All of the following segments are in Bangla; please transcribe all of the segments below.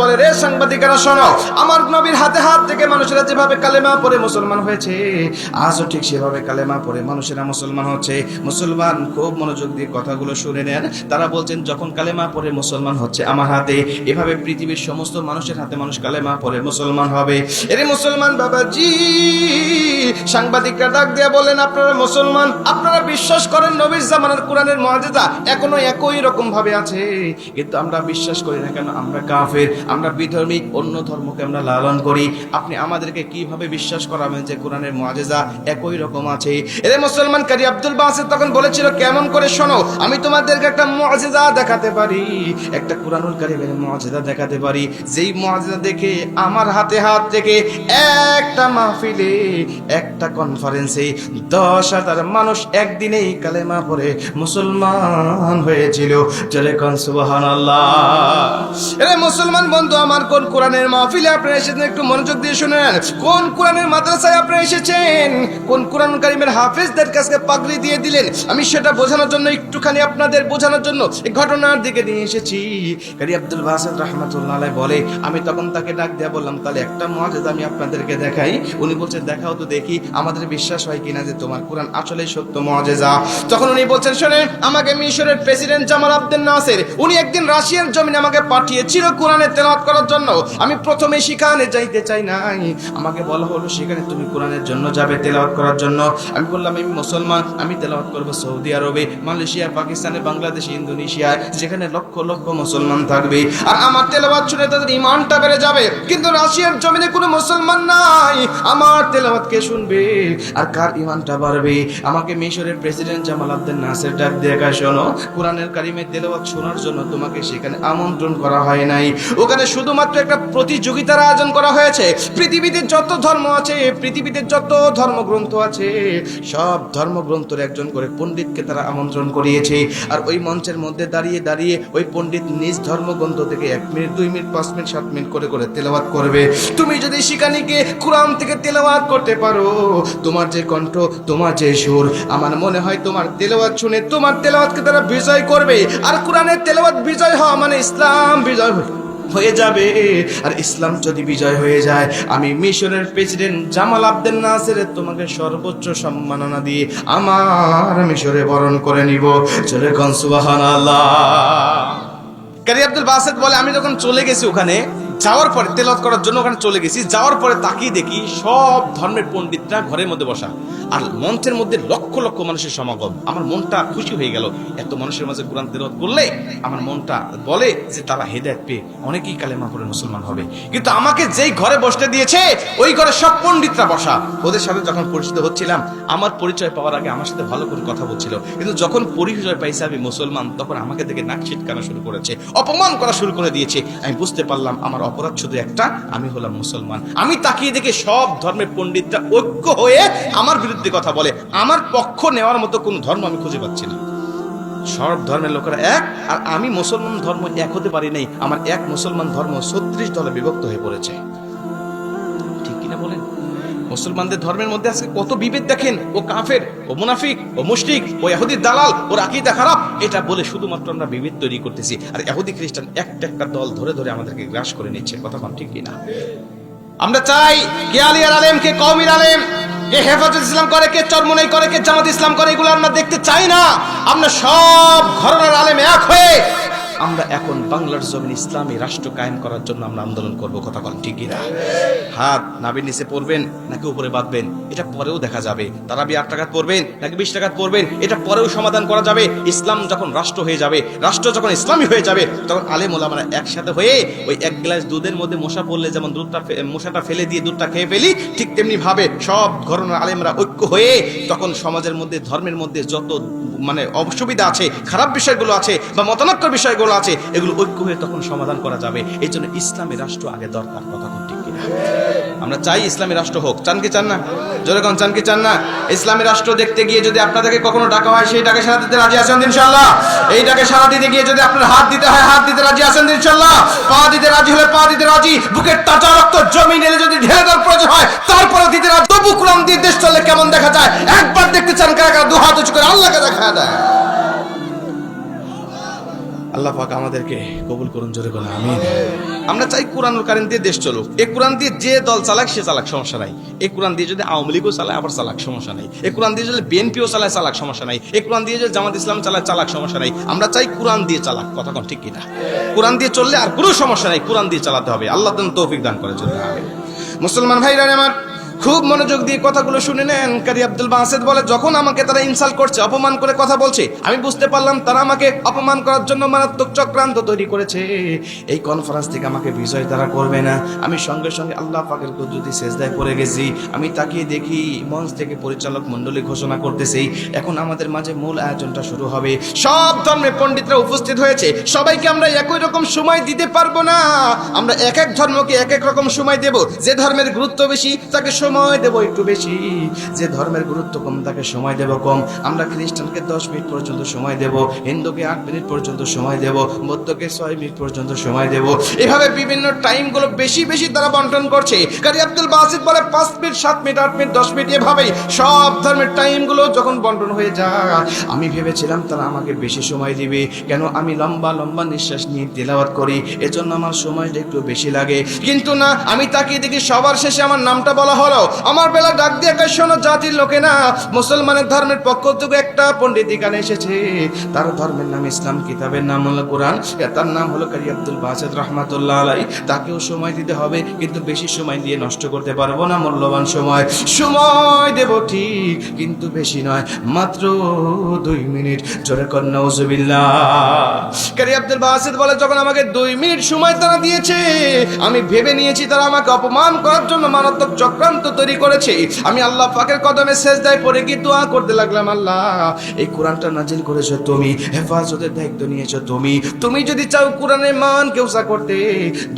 বলে, রে শোনো, আমার নবীর হাতে হাত থেকে মানুষেরা যেভাবে কালেমা মুসলমান হয়েছে, আজও ঠিক সেভাবে কালেমা মানুষেরা মুসলমান হচ্ছে। মুসলমান খুব মনোযোগ দিয়ে কথাগুলো শুনে নেন। তারা বলছেন, যখন কালেমা পড়ে মুসলমান হচ্ছে আমার হাতে, এভাবে পৃথিবীর সমস্ত মানুষের হাতে মানুষ কালেমা পড়ে মুসলমান হবে। এরে মুসলমান বাবাজি, সাংবাদিকরা ডাক দিয়ে বলেন, আপনারা মুসলমান, আপনারা বিশ্বাস করেন নবীর জামানার কোরআনের মর্যাদা এখনও একই রকম ভাবে আছে, কিন্তু আমরা বিশ্বাস করি না কেন? আমরা কাফের, আমরা বিধর্মিক অন্য ধর্মকে আমরা লালন করি। আপনি আমাদেরকে কীভাবে বিশ্বাস করাবেন যে কোরআনের মর্যাদা একই রকম আছে? এরে মুসলমান কারি আব্দুল বাসির তখন বলেছিল, কেমন করে শোনো, আমি তোমাদেরকে একটা মর্যাদা দেখাতে পারি। একটা কোরআনুল কারিমের মর্যাদা দেখাতে পারি। যেই মর্যাদা দেখে আমার হাতে হাত থেকে একটা মাহফিলে, একটা কনফারেন্সে দশ হাজার মানুষ একদিনেই কালেমা পড়ে মুসলমান হয়েছিল। চলে কন সুবাহান এরে মুসলমান বন্ধু, আমার কোন কোরআনের মাহফিলে আপনারা এসেছেন? একটু মনোযোগ দিয়ে শুনেন। কোন কোরআনের মাদ্রাসায় আপনারা এসেছেন? কোন কোরআন কারিমের হাফেজদের কাছে পাগড়ি দিয়ে দিলেন? আমি সেটা বোঝানোর জন্য, একটুখানি আপনাদের বোঝানোর জন্য এই ঘটনার দিকে নিয়ে এসেছি। কারি আব্দুল রহমতুল্লাহ বলে, আমি তখন তাকে ডাক দিয়ে বললাম, তাহলে একটা মজাদ আমি আপনাদেরকে দেখাই। উনি বলছেন দেখাও তো দেখি, আমাদের বিশ্বাস হয় কিনা যে তোমার কোরআন আসলে সত্য মজেজা তখন উনি বলছেন, শোনেন, আমাকে মিশরের প্রেসিডেন্ট জামাল আব্দুল নাসের, উনি একদিন রাশিয়ার জমিনে আমাকে পাঠিয়েছিল কোরআনে তেলাওয়াত করার জন্য। আমি প্রথমে সেখানে যাইতে চাই নাই। আমাকে বলা হলো, সেখানে তুমি কোরআনের জন্য যাবে তেলাওয়াত করার জন্য। আমি বললাম, আমি মুসলমান, আমি তেলাওয়াত করব সৌদি আরবে, মালয়েশিয়া, পাকিস্তানে, বাংলাদেশ ইন্দোনেশিয়ায় যেখানে লক্ষ লক্ষ মুসলমান থাকবে। আর আমার তেলাওয়াত শুনে তাদের ইমানটা বেড়ে যাবে। কিন্তু রাশিয়ার জমিনে কোনো মুসলমান নাই। আমার তেলাওয়াত কে শুনবে? আর কার ইমানটা বাড়বে? আমাকে মিশরের প্রেসিডেন্ট জামাল আব্দুল নাসের ডাক দেখা শোনো, কোরআনের কারিমের তেলাওয়াত শোনার জন্য তোমাকে সেখানে আমন্ত্রণ করা হয় নাই। ওখানে শুধুমাত্র একটা প্রতিযোগিতার আয়োজন করা হয়েছে। পৃথিবীতে যত ধর্ম আছে, পৃথিবীতে যত ধর্মগ্রন্থ আছে, সব ধর্মগ্রন্থের একজন করে পণ্ডিতকে তারা আমন্ত্রণ করিয়েছে। আর ওই মঞ্চের মধ্যে দাঁড়িয়ে দাঁড়িয়ে ওই পণ্ডিত নিজ ধর্মগ্রন্থ থেকে এক মিনিট, দুই মিনিট, পাঁচ মিনিট, সাত মিনিট করে করে তেলাওয়াত করবে। তুমি যদি শিকানিকে কোরআন থেকে তেলাওয়াত করতে পারো, তোমার যে কণ্ঠ, তোমার যে সুর, আমার মনে হয় তোমার তেলাওয়াত শুনে তোমার তেলাওয়াতকে তারা বিজয় করবে। আর কোরআনের তেলাওয়াত বিজয় হওয়া মানে ইসলাম বিজয় হয়ে যাবে। আর ইসলাম যদি বিজয় হয়ে যায়, আমি মিশরের প্রেসিডেন্ট জামাল আব্দুল নাসের তোমাকে সর্বোচ্চ সম্মাননা দিয়ে আমার মিশরে বরণ করে নিব। চলে কন সুবহানাল্লাহ। কারি আব্দুল বাসেদ বলে, আমি যখন চলে গেছি ওখানে, যাওয়ার পরে তেলত করার জন্য ওখানে চলে গেছি, যাওয়ার পরে তাকিয়ে দেখি সব ধর্মের পণ্ডিতরা ঘরের মধ্যে বসা। আর মঞ্চের মধ্যে লক্ষ লক্ষ মানুষের সমাগম। আমার মনটা খুশি হয়ে গেল। এত মানুষের মাঝে কোরআন তেলত করলে আমার মনটা বলে যে তারা হেদায়ত পেয়ে অনেকেই কালেমা পড়ে মুসলমান হবে। কিন্তু আমাকে যেই ঘরে বসতে দিয়েছে, ওই ঘরে সব পণ্ডিতরা বসা। ওদের সাথে যখন পরিচিত হচ্ছিলাম, আমার পরিচয় পাওয়ার আগে আমার সাথে ভালো করে কথা বলছিল। কিন্তু যখন পরিচয় পাইছে আমি মুসলমান, তখন আমাকে দেখে নাক ছিটকানো শুরু করেছে, অপমান করা শুরু করে দিয়েছে। আমি বুঝতে পারলাম আমার অপরাধ শুধু একটা, আমি হলাম মুসলমান। আমি তাকিয়ে দেখে সব ধর্মের পণ্ডিতরা ঐক্য হয়ে আমার বিরুদ্ধে কথা বলে, আমার পক্ষ নেওয়ার মতো কোনো ধর্ম আমি খুঁজে পাচ্ছি না। সব ধর্মের লোকেরা এক, আর আমি মুসলমান ধর্ম এক হতে পারি নাই, আমার এক মুসলমান ধর্ম ছত্রিশ দলে বিভক্ত হয়ে পড়েছে। ঠিক কিনা বলেন? মুসলমানদের ধর্মের মধ্যে আজকে কত বিভেদ দেখেন? ও কাফের, ও মুনাফিক, ও মুশরিক, ও ইহুদির দালাল ও আকীদা খারাপ। এটা বলে শুধুমাত্র আমরা বিভেদ তৈরি করতেছি, আর এহুদি খ্রিস্টান একটা একটা দল ধরে ধরে আমাদেরকে গ্রাস করে নিচ্ছে। কথা কম ঠিক কিনা? আমরা চাই কে আলিয়ার আলেম কে কওমির আলেম কে হেফাজত ইসলাম করে, কে চরমনাই করে, কে জামাত ইসলাম করে, এগুলো আমরা দেখতে চাই না। আমরা সব ঘরনার আলেম এক হয়ে আমরা এখন বাংলার জমিন ইসলামী রাষ্ট্র কায়েম করার জন্য আমরা আন্দোলন করব, কথা বল ঠিকই না হাত নাবির নিচে পড়বেন, নাকি উপরে বাঁধবেন? এটা পরেও দেখা যাবে। তারা বি আট টাকা পড়বেন, নাকি বিশ টাকা পড়বেন? এটা পরেও সমাধান করা যাবে। ইসলাম যখন রাষ্ট্র হয়ে যাবে, রাষ্ট্র যখন ইসলামী হয়ে যাবে, তখন আলেম ওলামারা একসাথে হয়ে ওই এক গ্লাস দুধের মধ্যে মশা পড়লে যেমন দুধটা মশাটা ফেলে দিয়ে দুধটা খেয়ে ফেলি, ঠিক তেমনি ভাবে সব ঘরনার আলেমরা ঐক্য হয়ে তখন সমাজের মধ্যে, ধর্মের মধ্যে যত মানে অসুবিধা আছে, খারাপ বিষয়গুলো আছে বা মতানক্কর বিষয়গুলো আছে, এগুলো ঐক্য হয়ে তখন সমাধান করা যাবে। এই জন্য ইসলামী রাষ্ট্র আগে দরকার কথা কোন ঠিক কিনা। আমরা চাই ইসলামী রাষ্ট্র হোক। চান কি চান না? জোরে চান কি চান না? ইসলামী রাষ্ট্র দেখতে গিয়ে যদি আপনাদেরকে কখনো ডাকা হয় সেই ডাকে সারা দিতে রাজি আছেন ইনশাল্লাহ এই ডাকে সারা দিতে গিয়ে যদি আপনার হাত দিতে হয়, হাত দিতে রাজি আছেন ইনশাল্লাহ পা দিতে রাজি হলে পা দিতে রাজি, বুকের তাজা রক্ত জমি নেলে যদি ঢেলে দেওয়ার প্রয়োজন হয়, তারপরে দিতে রাজি। তবু কোরআন দিয়ে দেশ চললে কেমন দেখা যায়? একবার দেখতে চান কারা কারা? দু হাত উঁচু করে আল্লাহকে দেখা দেয় আল্লাহ পাক আমাদেরকে কবুল করুন, জোরে করুন আমিন। আমরা চাই কোরআনুল কারিম দিয়ে দেশ চলুক। এই কোরআন দিয়ে যে দল চালাক, সে চালাক, সমস্যা নাই। এই কোরআন দিয়ে যদি আওয়ামী লীগও চালায়, আবার চালাক, সমস্যা নাই। এই কোরআন দিয়ে যদি বিএনপিও চালায়, চালাক, সমস্যা নাই। এই কোরআন দিয়ে যদি জামাত ইসলাম চালায়, চালাক, সমস্যা নাই। আমরা চাই কোরআন দিয়ে চালাক। কথা কোন ঠিক কিনা? কোরআন দিয়ে চললে আর কোনো সমস্যা নাই। কোরআন দিয়ে চালাতে হবে। আল্লাহ তৌফিক দান করে জন্য। মুসলমান ভাইরা, আমার খুব মনোযোগ দিয়ে কথাগুলো শুনে নেন কারি আব্দুল বাসেদ বলে, যখন আমাকে তারা ইনসাল্ট করছে, অপমান করে কথা বলছে, আমি বুঝতে পারলাম তারা আমাকে অপমান করার জন্য মারাত্মক চক্রান্ত তৈরি করেছে। এই কনফারেন্স থেকে আমাকে বিজয় তারা করবে না। আমি সঙ্গে সঙ্গে আল্লাহ পাকের যদি সেজদায় পড়ে গেছি। আমি তাকিয়ে দেখি মঞ্চ থেকে পরিচালক মণ্ডলী ঘোষণা করতেছি, এখন আমাদের মাঝে মূল আয়োজনটা শুরু হবে। সব ধর্মের পণ্ডিতরা উপস্থিত হয়েছে। সবাইকে আমরা একই রকম সময় দিতে পারব না। আমরা এক এক ধর্মকে এক এক রকম সময় দেব। যে ধর্মের গুরুত্ব বেশি, তাকে সময় দেব একটু বেশি। যে ধর্মের গুরুত্ব কম, তাকে সময় দেব কম। আমরা খ্রিস্টানকে দশ মিনিট পর্যন্ত সময় দেব, হিন্দুকে আট মিনিট পর্যন্ত সময় দেব, বৌদ্ধকে ছয় মিনিট পর্যন্ত সময় দেব। এভাবে বিভিন্ন টাইমগুলো বেশি বেশি তারা বন্টন করছে। কারি আব্দুল বাসিদ বলে পাঁচ মিনিট, সাত মিনিট, আট মিনিট, দশ মিনিট এভাবেই সব ধর্মের টাইমগুলো যখন বন্টন হয়ে যায়, আমি ভেবেছিলাম তারা আমাকে বেশি সময় দিবে। কেন? আমি লম্বা লম্বা নিঃশ্বাস নিয়ে তেলাওয়াত করি। এজন্য আমার সময়টা একটু বেশি লাগে। কিন্তু না, আমি তাকিয়ে দেখি সবার শেষে আমার নামটা বলা হলো। আমার বেলা ডাক দিয়ে কয়, শোনো জাতির লোকে না মুসলমানের ধর্মের পক্ষ থেকে একটা পণ্ডিত এখানে এসেছে। তার ধর্মের নাম ইসলাম কিতাবের নাম হলো কোরআন। তার নাম হলো কারি আব্দুল বাসেদ রহমাতুল্লাহ আলাই তাকেও সময় দিতে হবে কিন্তু বেশি সময় দিয়ে নষ্ট করতে পারব না মূল্যবান সময়। সময় দেব ঠিক কিন্তু বেশি নয় মাত্র দুই মিনিট। জোরে কন্যা ওজুবিল্লাহ কারি আব্দুল বাসিদ বলে যখন আমাকে দুই মিনিট সময় তারা দিয়েছে আমি ভেবে নিয়েছি তারা আমাকে অপমান করার জন্য মারাত্মক চক্রান্ত তৈরি করেছে। আমি আল্লাহ পাকের কদমে শেষ দায় পরে কি দোয়া করতে লাগলাম, আল্লাহ, এই কোরআনটা নাজিল করেছ তুমি, হেফাজতের দায়িত্ব নিয়েছো তুমি। তুমি যদি চাও কোরআনের মান কেউসা করতে,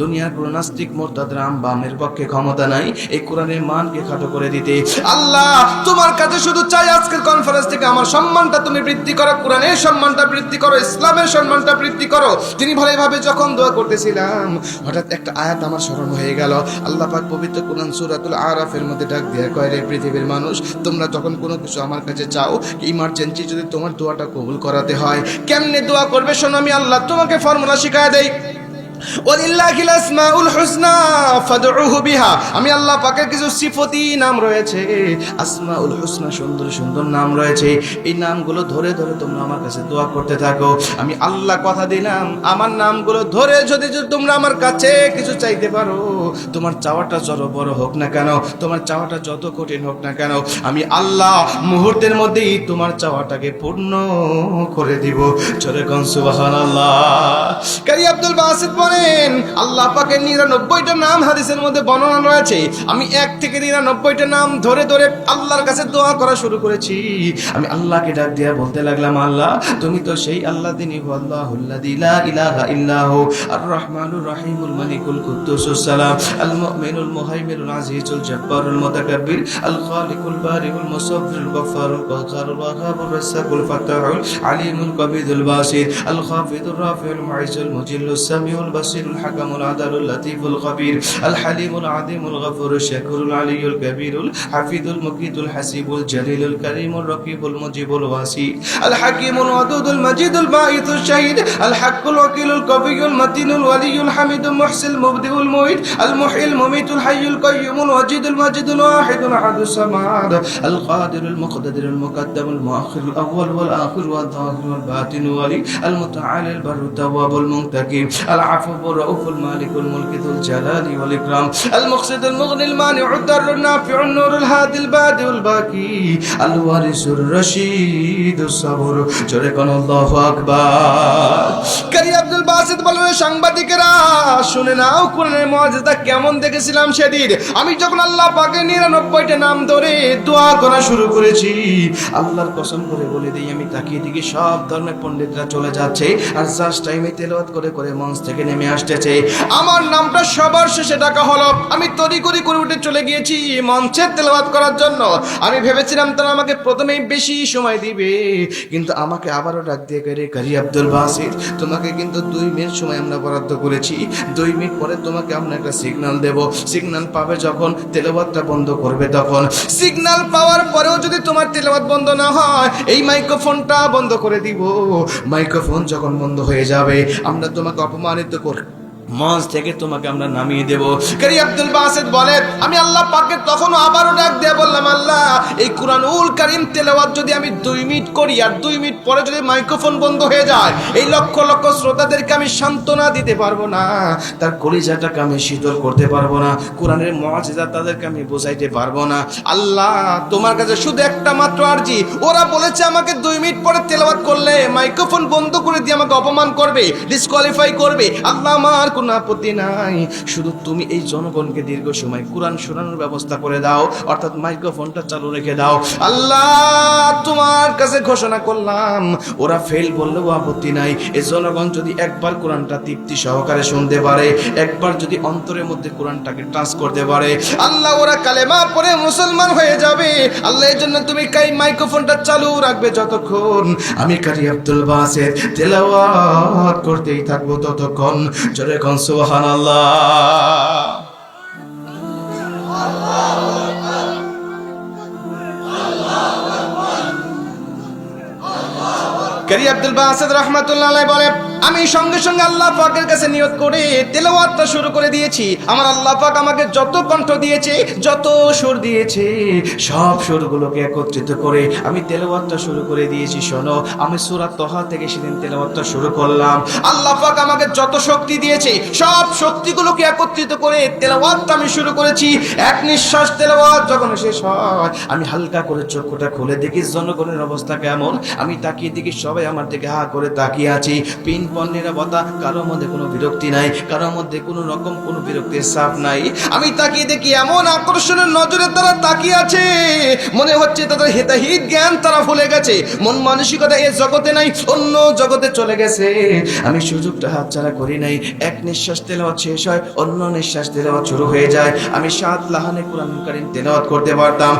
দুনিয়ার কোন নাস্তিক মোরতাদ রাম বামের পক্ষে ক্ষমতা নাই, এই কোরআনের মানকে খাটো করে দিতে। আল্লাহ, তোমার কাছে শুধু চাই আজকের কনফারেন্স থেকে আমার সম্মানটা তুমি বৃদ্ধি করো, কোরআনের সম্মানটা বৃদ্ধি করো, ইসলামের সম্মানটা বৃদ্ধি করো। তিনি ভালোভাবে যখন দোয়া করতেছিলাম, হঠাৎ একটা আয়াত আমার স্মরণ হয়ে গেল। আল্লাহ পাক পবিত্র কোরআন সুরাতুল সূরাতুল আরাফের মধ্যে ডাক দেয়া কয়, রে পৃথিবীর মানুষ, তোমরা যখন কোনো কিছু আমার কাছে চাও ইমার্জেন্সি যদি তোমার দোয়াটা কবুল করাতে হয়, কেমনে দোয়া করবে? শোনো আমি আল্লাহ তোমাকে ফর্মুলা শিখায় দেই। আমি আল্লাহ পাকের কিছু সিফতি নাম রয়েছে। আসমাউল হুসনা, সুন্দর সুন্দর নাম রয়েছে। এই নামগুলো ধরে ধরে তোমরা আমার কাছে দোয়া করতে থাকো। আমি আল্লাহ কথা দিলাম। আমার নামগুলো ধরে যদি তোমরা আমার কাছে কিছু চাইতে পারো, তোমার চাওয়াটা যত বড় হোক না কেন, তোমার চাওয়াটা যত কঠিন হোক না কেন, আমি আল্লাহ মুহূর্তের মধ্যেই তোমার চাওয়াটাকে পূর্ণ করে দিব। চলে কারি আব্দুল বলেন, আল্লাহ পাকের নিরানব্বইটা নাম হাদিসের মধ্যে বর্ণনা রয়েছে। আমি এক থেকে নিরানব্বইটা নাম ধরে ধরে আল্লাহর কাছে দোয়া করা শুরু করেছি। আমি আল্লাহকে ডাক দিয়া বলতে লাগলাম, আল্লাহ, তুমি তো সেই আল্লাহ দিনী আল্লাহুল্লাযী লা ইলাহা ইল্লাহু আর রহমানুর রহিমুল মালিকুল কুদ্দুসুস সালাম আল মুমিনুল মুহাইমিনুল আজিজুল জব্বারুল মুতাকাব্বির আল খালিকুল বারিউল মুসাব্বিরুল গফফারুল কাহ্হারুল ওয়াহাবুর রাসাকুল ফাতাহুল আলিমুল কবিদুল বাসির আল খাফিদুর রাফিউল মুইজুল মুজিল্লুস সামিউল البصير الحكم العدل اللطيف الخبير الحليم العظيم الغفور الشكور العلي الكبير الحفيظ المقيت الحسيب الجليل الكريم الرقيب المجيب الواسي الحكيم الودود المجيد الباعث الشهيد الحق الوكيل القوي المتين الولي الحميد المحسن المبدئ المعيد المحيي المميت الحي القيوم الوجيد المجيد الواحد الاحد الصمد القادر المقتدر المقدم المؤخر الأول والآخر والظاهر والباطن الولي المتعال البر التواب المنتقم العفو সাংবাদিকেরা, শুনে নাও কোরআনের কেমন দেখেছিলাম সেদিন। আমি যখন আল্লাহ পাকের নিরানব্বইটা নাম ধরে দোয়া করা শুরু করেছি, আল্লাহর কসম করে বলে দিই, আমি তাকিয়ে দিকে সব ধর্মের পণ্ডিতরা চলে যাচ্ছে। আর জাস্ট টাইমে তেলাওয়াত করে করে মঞ্চ থেকে নেমে নেমে আসতেছে। আমার নামটা সবার শেষে ডাকা হলো। আমি তরি করি উঠে চলে গিয়েছি মঞ্চের তেলাওয়াত করার জন্য। আমি ভেবেছিলাম তারা আমাকে প্রথমেই বেশি সময় দিবে, কিন্তু আমাকে আবারও ডাক দিয়ে করে কারি আব্দুল বাসির, তোমাকে কিন্তু দুই মিনিট সময় আমরা বরাদ্দ করেছি। দুই মিনিট পরে তোমাকে আমরা একটা সিগন্যাল দেব। সিগন্যাল পাবে যখন তেলাওয়াতটা বন্ধ করবে তখন। সিগন্যাল পাওয়ার পরেও যদি তোমার তেলাওয়াত বন্ধ না হয়, এই মাইক্রোফোনটা বন্ধ করে দিব। মাইক্রোফোন যখন বন্ধ হয়ে যাবে, আমরা তোমাকে অপমানিত করে মঞ্চ থেকে তোমাকে আমরা নামিয়ে দেব। কারি আব্দুল বাসেদ বলেন, আমি আল্লাহ পাকে তখন আবারও ডাক দিয়ে বললাম, আল্লাহ, এই কুরআনুল কারীম তেলাওয়াত যদি আমি দুই মিনিট করি আর দুই মিনিট পরে যদি মাইক্রোফোন বন্ধ হয়ে যায়, এই লক্ষ লক্ষ শ্রোতাদেরকে আমি সান্ত্বনা দিতে পারব না, তার কলিজাটাকে আমি শীতল করতে পারব না, কোরআনের মহাজেদা তাদেরকে আমি বোঝাইতে পারব না। আল্লাহ, তোমার কাছে শুধু একটা মাত্র আর্জি, ওরা বলেছে আমাকে দুই মিনিট পরে তেলাওয়াত করলে মাইক্রোফোন বন্ধ করে দিয়ে আমাকে অপমান করবে ডিসকোয়ালিফাই করবে, আল্লাহ আমার কোনো আপত্তি নাই। শুধু তুমি এই জনগণকে দীর্ঘ সময় কোরআন শোনানোর ব্যবস্থা করে দাও, অর্থাৎ মাইক্রোফোনটা চালু রেখে দাও। আল্লাহ, তোমার কাছে ঘোষণা করলাম, ওরা ফেল বললেও আপত্তি নাই। এই জনগণ যদি একবার কোরআনটা তৃপ্তি সহকারে শুনতে পারে, একবার যদি অন্তরের মধ্যে কোরআনটাকে টাচ করতে পারে, আল্লাহ ওরা কালেমা পরে মুসলমান হয়ে যাবে। আল্লাহ এর জন্য তুমি কাই মাইক্রোফোনটা চালু রাখবে যতক্ষণ। আমি কারি আব্দুল বাসের তেলাওয়াত করতেই থাকব ততক্ষণ। জোরে কোন সুবহানাল্লাহ। কারি আব্দুল বাসেদ রহমাতুল্লাহ বলে আমি সঙ্গে সঙ্গে আল্লাহ পাকের কাছে নিয়ত করে তেলাওয়াতটা শুরু করে দিয়েছি। আমার আল্লাহ পাক আমাকে যত কণ্ঠ দিয়েছে, যত সুর দিয়েছে, সব সুরগুলোকে একত্রিত করে আমি তেলাওয়াতটা শুরু করে দিয়েছি। শোনো, আমি সূরা তহা থেকে সেদিন তেলাওয়াতটা শুরু করলাম। আল্লাহ পাক আমাকে যত শক্তি দিয়েছে, সব শক্তিগুলোকে একত্রিত করে তেলাওয়াতটা আমি শুরু করেছি। এক নিঃশ্বাস তেলাওয়াত যখন শেষ হয়, আমি হালকা করে চক্ষুটা খুলে দেখি, জনগণের অবস্থা কেমন? আমি তাকিয়ে দেখি সবাই আমার দিকে হা করে তাকিয়ে আছি। পিন পণ নিরাপত্তা কারোর মধ্যে কোনো বিরক্তি নাই কারোর মধ্যে কোনো রকম কোনো বিরক্তির সাপ নাই। আমি তাকিয়ে দেখি এমন আকর্ষণের নজরে তারা তাকিয়ে আছে। মনে হচ্ছে তাদের হেতাহিত জ্ঞান তারা ভুলে গেছে। মন মানসিকতা এ জগতে নাই, অন্য জগতে চলে গেছে। আমি সুযোগটা হাতছাড়া করি নাই। এক নিঃশ্বাস তেলাওয়াত শেষ হয়, অন্য নিঃশ্বাস তেলাওয়াত শুরু হয়ে যায়। আমি সাত লাহানে কোরআন কারিম তেলাওয়াত করতে পারতাম।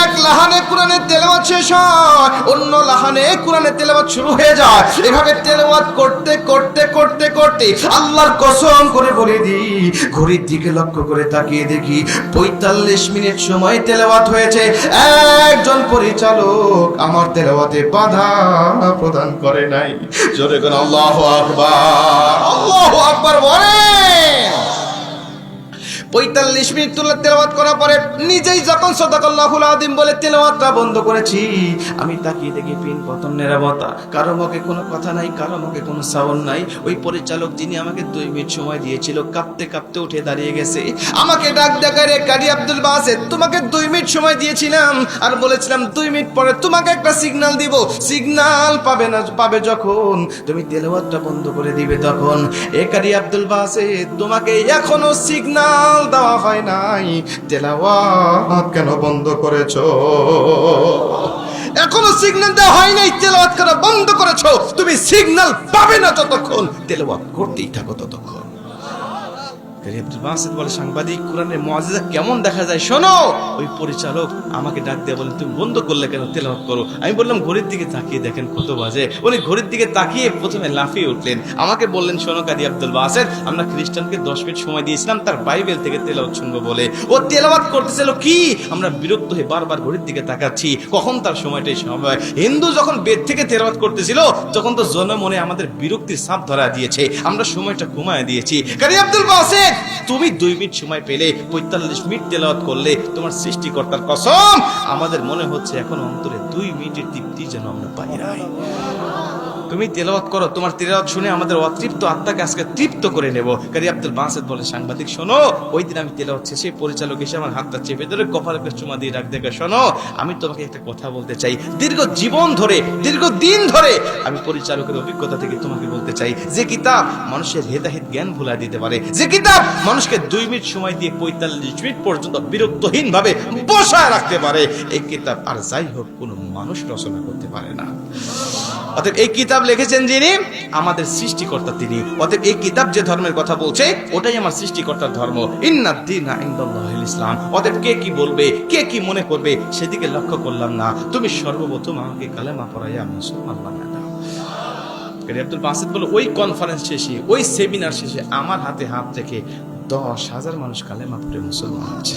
এক লাহানে কোরআনের তেলাওয়াত শেষ হয়, অন্য লাহানে কোরআনের তেলাওয়াত শুরু হয়ে যায়। এভাবে তেলাওয়াত করতে করতে করতে করতে আল্লাহর কসম করে বলে দিই, ঘড়ির দিকে লক্ষ্য করে তাকিয়ে দেখি, পঁয়তাল্লিশ মিনিট সময় তেলাওয়াত হয়েছে। একজন পরিচালক আমার তেলাওয়াতে বাধা প্রদান করে নাই। জোরে করে আল্লাহ আকবার আল্লাহ আকবার বলেন। পঁয়তাল্লিশ মিনিট তুলে তেলাওয়াত করার পরে নিজেই যখন সদাকল্লাহুল আদিম বলে তেলাওয়াতটা বন্ধ করেছি, আমি তাকিয়ে দেখি পিন পতন নিরাপত্তা কারও মুখে কোনো কথা নাই, কারও মুখে কোনো সাউন্ড নাই। ওই পরিচালক যিনি আমাকে দুই মিনিট সময় দিয়েছিল, কাঁপতে কাঁপতে উঠে দাঁড়িয়ে গেছে। আমাকে ডাক ডাকা রে কারি আব্দুল বাসে তোমাকে দুই মিনিট সময় দিয়েছিলাম। আর বলেছিলাম, দুই মিনিট পরে তোমাকে একটা সিগনাল দিব। সিগনাল পাবে না, পাবে যখন। তুমি তেলাওয়াতটা বন্ধ করে দিবে তখন। এ কারি আব্দুল বাসে তোমাকে এখনও সিগন্যাল দেওয়া হয় নাই। তেলাওয়াত কেন বন্ধ করেছ? এখনও সিগন্যাল দেওয়া হয় নাই, তেলাওয়াত করা বন্ধ করেছ। তুমি সিগন্যাল পাবে না যতক্ষণ তেলাওয়াত করতেই থাকো ততক্ষণ। বলে সাংবাদিক, কোরআনের মুআজিজা কেমন দেখা যায় শোনো? ওই পরিচালক আমাকে ডাক দিয়ে বলে তুমি বন্ধ করলে কেন? করো। আমি বললাম, ঘড়ির দিকে তাকিয়ে দেখেন কত বাজে। উনি ঘড়ির দিকে তাকিয়ে প্রথমে লাফিয়ে উঠলেন। আমাকে বললেন, শোনো আব্দুল বাসেদ, আমরা খ্রিস্টানকে দশ মিনিট সময় দিয়েছিলাম, তার বাইবেল থেকে শুনব বলে। ও করতেছিল কি? আমরা বিরক্ত হয়ে বারবার ঘড়ির দিকে তাকাচ্ছি। কখন তার সময়টাই সময়? হিন্দু যখন বেদ থেকে তেলাওয়াত করতেছিল, তখন তো জনমনে আমাদের বিরক্তির সাপ ধরা দিয়েছে। আমরা সময়টা কমায় দিয়েছি। কারি আব্দুল বাসেদ তুমি দুই মিনিট সময় পেলে পঁয়তাল্লিশ মিনিট তেলাওয়াত করলে তোমার সৃষ্টিকর্তার কসম। আমাদের মনে হচ্ছে এখন অন্তরে দুই মিনিটের তৃপ্তি যেন আমরা পাই নাই। তুমি তেলাওয়াত করো, তোমার তেলাওয়াত শুনে আমাদের অতৃপ্ত আত্মাকে আজকে তৃপ্ত করে নেব। কারি আব্দুল বাসেদ বলে সাংবাদিক, শোনো, ওই দিন আমি তেলাওয়াত শেষে পরিচালক এসে আমার হাতটা চেপে ধরে কপালে চুমা দিয়ে রাখ দেখে শোনো, আমি তোমাকে একটা কথা বলতে চাই। দীর্ঘ জীবন ধরে, দীর্ঘ দিন ধরে আমি পরিচালকের অভিজ্ঞতা থেকে তোমাকে বলতে চাই। যে কিতাব মানুষের হেদাহিত জ্ঞান ভুলা দিতে পারে, যে কিতাব মানুষকে দুই মিনিট সময় দিয়ে পঁয়তাল্লিশ মিনিট পর্যন্ত বিরক্তহীন ভাবে বসায় রাখতে পারে। এই কিতাব আর যাই হোক কোনো মানুষ রচনা করতে পারে না। অতএব এই কিতাব লিখেছেন যিনি, আমাদের সৃষ্টিকর্তা তিনি। অতএব এই কিতাব যে ধর্মের কথা বলছে, ওটাই আমার সৃষ্টিকর্তার ধর্ম। ইসলাম। অতএব কে কি বলবে, কে কি মনে করবে, সেদিকে লক্ষ্য করলাম না। তুমি সর্বপ্রথম আমাকে কালেমা পড়াইয়া মুসলমান বানায় দাও কারি। আব্দুল বাসিদ বলে ওই কনফারেন্স শেষে, ওই সেমিনার শেষে আমার হাতে হাত রেখে দশ হাজার মানুষ কালেমা পড়ে মুসলমান হয়েছে।